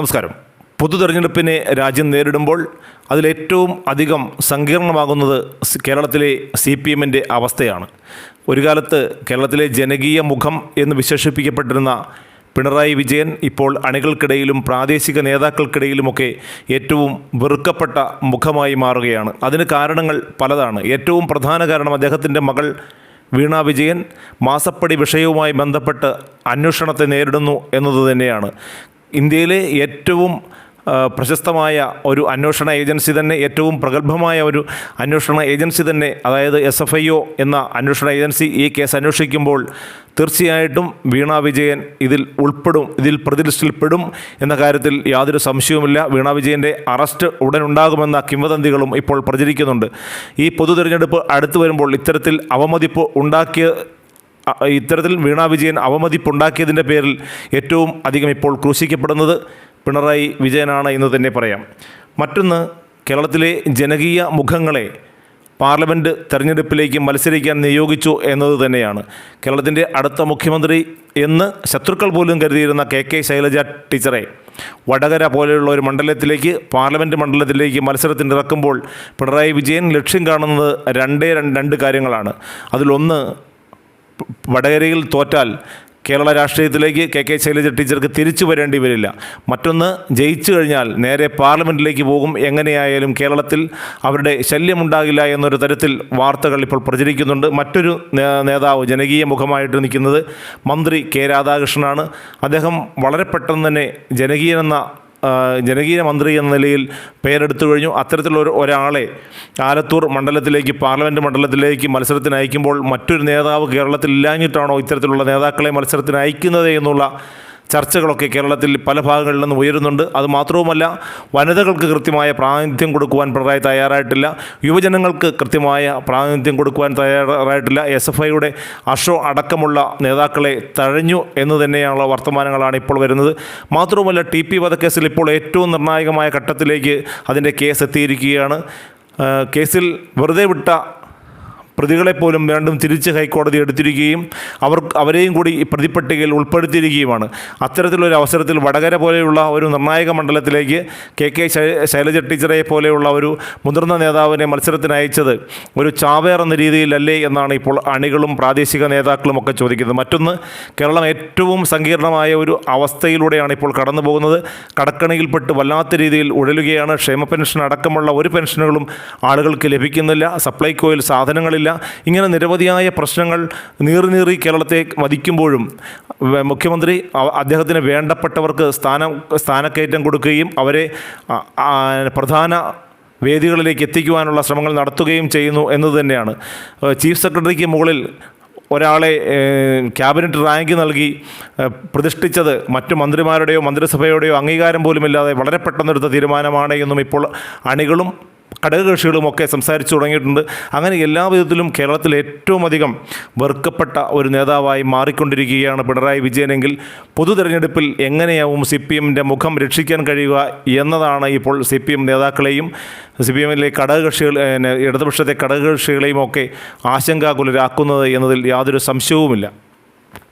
നമസ്കാരം. പൊതു തെരഞ്ഞെടുപ്പിനെ രാജ്യം നേരിടുമ്പോൾ അതിലേറ്റവും അധികം സങ്കീർണമാകുന്നത് കേരളത്തിലെ സി പി എമ്മിന്റെ അവസ്ഥയാണ്. ഒരു കാലത്ത് കേരളത്തിലെ ജനകീയ മുഖം എന്ന് വിശേഷിപ്പിക്കപ്പെട്ടിരുന്ന പിണറായി വിജയൻ ഇപ്പോൾ അണികൾക്കിടയിലും പ്രാദേശിക നേതാക്കൾക്കിടയിലുമൊക്കെ ഏറ്റവും വെറുക്കപ്പെട്ട മുഖമായി മാറുകയാണ്. അതിന് കാരണങ്ങൾ പലതാണ്. ഏറ്റവും പ്രധാന കാരണം അദ്ദേഹത്തിന്റെ മകൾ വീണ വിജയൻ മാസപ്പടി വിഷയവുമായി ബന്ധപ്പെട്ട് അന്വേഷണത്തെ നേരിടുന്നു എന്നത് തന്നെയാണ്. ഇന്ത്യയിലെ ഏറ്റവും പ്രശസ്തമായ ഒരു അന്വേഷണ ഏജൻസി തന്നെ ഏറ്റവും പ്രഗത്ഭമായ ഒരു അന്വേഷണ ഏജൻസി തന്നെ അതായത് എസ് എഫ് ഐ ഒ എന്ന അന്വേഷണ ഏജൻസി ഈ കേസ് അന്വേഷിക്കുമ്പോൾ തീർച്ചയായിട്ടും വീണ വിജയൻ ഇതിൽ ഉൾപ്പെടും ഇതിൽ പ്രതിലിസ്റ്റിൽപ്പെടും എന്ന കാര്യത്തിൽ യാതൊരു സംശയവുമില്ല. വീണ വിജയന്റെ അറസ്റ്റ് ഉടനുണ്ടാകുമെന്ന കിംവദന്തികളും ഇപ്പോൾ പ്രചരിക്കുന്നുണ്ട്. ഈ പൊതു തിരഞ്ഞെടുപ്പ് അടുത്തു വരുമ്പോൾ ഇത്തരത്തിൽ അവമതിപ്പ് ഉണ്ടാക്കിയ ഇത്തരത്തിൽ വീണാ വിജയൻ അവമതിപ്പുണ്ടാക്കിയതിന്റെ പേരിൽ ഏറ്റവും അധികം ഇപ്പോൾ ക്രൂശിക്കപ്പെടുന്നത് പിണറായി വിജയനാണ് എന്ന് തന്നെ പറയാം. മറ്റൊന്ന് കേരളത്തിലെ ജനകീയ മുഖങ്ങളെ പാർലമെന്റ് തെരഞ്ഞെടുപ്പിലേക്ക് മത്സരിക്കാൻ നിയോഗിച്ചു എന്നത് തന്നെയാണ്. കേരളത്തിന്റെ അടുത്ത മുഖ്യമന്ത്രി എന്ന് ശത്രുക്കൾ പോലും കരുതിയിരുന്ന കെ കെ ശൈലജ ടീച്ചറെ വടകര പോലെയുള്ള ഒരു മണ്ഡലത്തിലേക്ക് പാർലമെന്റ് മണ്ഡലത്തിലേക്ക് മത്സരത്തിന് ഇറക്കുമ്പോൾ പിണറായി വിജയൻ ലക്ഷ്യം കാണുന്നത് രണ്ട് രണ്ട് കാര്യങ്ങളാണ്. അതിലൊന്ന് വടകരയിൽ തോറ്റാൽ കേരള രാഷ്ട്രീയത്തിലേക്ക് കെ കെ ശൈലജ ടീച്ചർക്ക് തിരിച്ചു വരേണ്ടി വരില്ല. മറ്റൊന്ന് ജയിച്ചു കഴിഞ്ഞാൽ നേരെ പാർലമെന്റിലേക്ക് പോകും. എങ്ങനെയായാലും കേരളത്തിൽ അവരുടെ ശല്യമുണ്ടാകില്ല എന്നൊരു തരത്തിൽ വാർത്തകൾ ഇപ്പോൾ പ്രചരിക്കുന്നുണ്ട്. മറ്റൊരു നേതാവ് ജനകീയ മുഖമായിട്ട് നിൽക്കുന്നത് മന്ത്രി കെ രാധാകൃഷ്ണനാണ്. അദ്ദേഹം വളരെ പെട്ടെന്ന് തന്നെ ജനകീയനെന്ന ജനകീയ മന്ത്രി എന്ന നിലയിൽ പേരെടുത്തു കഴിഞ്ഞു. അത്തരത്തിലുള്ള ഒരാളെ ആലത്തൂർ മണ്ഡലത്തിലേക്ക് പാർലമെന്റ് മണ്ഡലത്തിലേക്ക് മത്സരത്തിന് അയക്കുമ്പോൾ മറ്റൊരു നേതാവ് കേരളത്തിൽ ഇല്ലാഞ്ഞിട്ടാണോ ഇത്തരത്തിലുള്ള നേതാക്കളെ മത്സരത്തിന് അയക്കുന്നത് എന്നുള്ള ചർച്ചകളൊക്കെ കേരളത്തിൽ പല ഭാഗങ്ങളിൽ നിന്നും ഉയരുന്നുണ്ട്. അത് മാത്രവുമല്ല വനിതകൾക്ക് കൃത്യമായ പ്രാതിനിധ്യം കൊടുക്കുവാൻ പിണറായി തയ്യാറായിട്ടില്ല. യുവജനങ്ങൾക്ക് കൃത്യമായ പ്രാതിനിധ്യം കൊടുക്കുവാൻ തയ്യാറായിട്ടില്ല. എസ് എഫ് ഐയുടെ അഷോ അടക്കമുള്ള നേതാക്കളെ തഴഞ്ഞു എന്ന് തന്നെയുള്ള വർത്തമാനങ്ങളാണ് ഇപ്പോൾ വരുന്നത്. മാത്രവുമല്ല ടി പി വധക്കേസിൽ ഇപ്പോൾ ഏറ്റവും നിർണായകമായ ഘട്ടത്തിലേക്ക് അതിന്റെ കേസ് എത്തിയിരിക്കുകയാണ്. കേസിൽ വെറുതെ വിട്ട പ്രതികളെ പോലും വീണ്ടും തിരിച്ച് ഹൈക്കോടതി എടുത്തിരിക്കുകയും അവർ അവരെയും കൂടി പ്രതിപ്പട്ടികയിൽ ഉൾപ്പെടുത്തിയിരിക്കുകയുമാണ്. അത്തരത്തിലൊരു അവസരത്തിൽ വടകര പോലെയുള്ള ഒരു നിർണായക മണ്ഡലത്തിലേക്ക് കെ കെ ശൈലജ ടീച്ചറെ പോലെയുള്ള ഒരു മുതിർന്ന നേതാവിനെ മത്സരത്തിന് അയച്ചത് ഒരു ചാവേർ എന്ന രീതിയിലല്ലേ എന്നാണ് ഇപ്പോൾ അണികളും പ്രാദേശിക നേതാക്കളും ഒക്കെ ചോദിക്കുന്നത്. മറ്റൊന്ന് കേരളം ഏറ്റവും സങ്കീർണമായ ഒരു അവസ്ഥയിലൂടെയാണ് ഇപ്പോൾ കടന്നു പോകുന്നത്. കടക്കണിയിൽപ്പെട്ട് വല്ലാത്ത രീതിയിൽ ഉഴലുകയാണ്. ക്ഷേമ പെൻഷൻ അടക്കമുള്ള ഒരു പെൻഷനുകളും ആളുകൾക്ക് ലഭിക്കുന്നില്ല. സപ്ലൈകോയിൽ സാധനങ്ങളില്ല. ഇങ്ങനെ നിരവധിയായ പ്രശ്നങ്ങൾ നീറിനീറി നീറി കേരളത്തെ വധിക്കുമ്പോഴും മുഖ്യമന്ത്രി അദ്ദേഹത്തിന് വേണ്ടപ്പെട്ടവർക്ക് സ്ഥാനം സ്ഥാനക്കയറ്റം കൊടുക്കുകയും അവരെ പ്രധാന വേദികളിലേക്ക് എത്തിക്കുവാനുള്ള ശ്രമങ്ങൾ നടത്തുകയും ചെയ്യുന്നു എന്നത് തന്നെയാണ്. ചീഫ് സെക്രട്ടറിക്ക് മുകളിൽ ഒരാളെ ക്യാബിനറ്റ് റാങ്ക് നൽകി പ്രതിഷ്ഠിച്ചത് മറ്റു മന്ത്രിമാരുടെയോ മന്ത്രിസഭയുടെയോ അംഗീകാരം പോലുമില്ലാതെ വളരെ പെട്ടെന്നെടുത്ത തീരുമാനമാണ് എന്നും ഇപ്പോൾ അണികളും ഘടകകക്ഷികളും ഒക്കെ സംസാരിച്ചു തുടങ്ങിയിട്ടുണ്ട്. അങ്ങനെ എല്ലാ വിധത്തിലും കേരളത്തിൽ ഏറ്റവും അധികം വെറുക്കപ്പെട്ട ഒരു നേതാവായി മാറിക്കൊണ്ടിരിക്കുകയാണ് പിണറായി വിജയനെങ്കിൽ പൊതു തെരഞ്ഞെടുപ്പിൽ എങ്ങനെയാവും സി പി എമ്മിന്റെ മുഖം രക്ഷിക്കാൻ കഴിയുക എന്നതാണ് ഇപ്പോൾ സി പി എം നേതാക്കളെയും സി പി എമ്മിലെ ഘടകകക്ഷികൾ ഇടതുപക്ഷത്തെ ഘടകകക്ഷികളെയും ഒക്കെ ആശങ്കാകുലരാക്കുന്നത് എന്നതിൽ യാതൊരു സംശയവുമില്ല.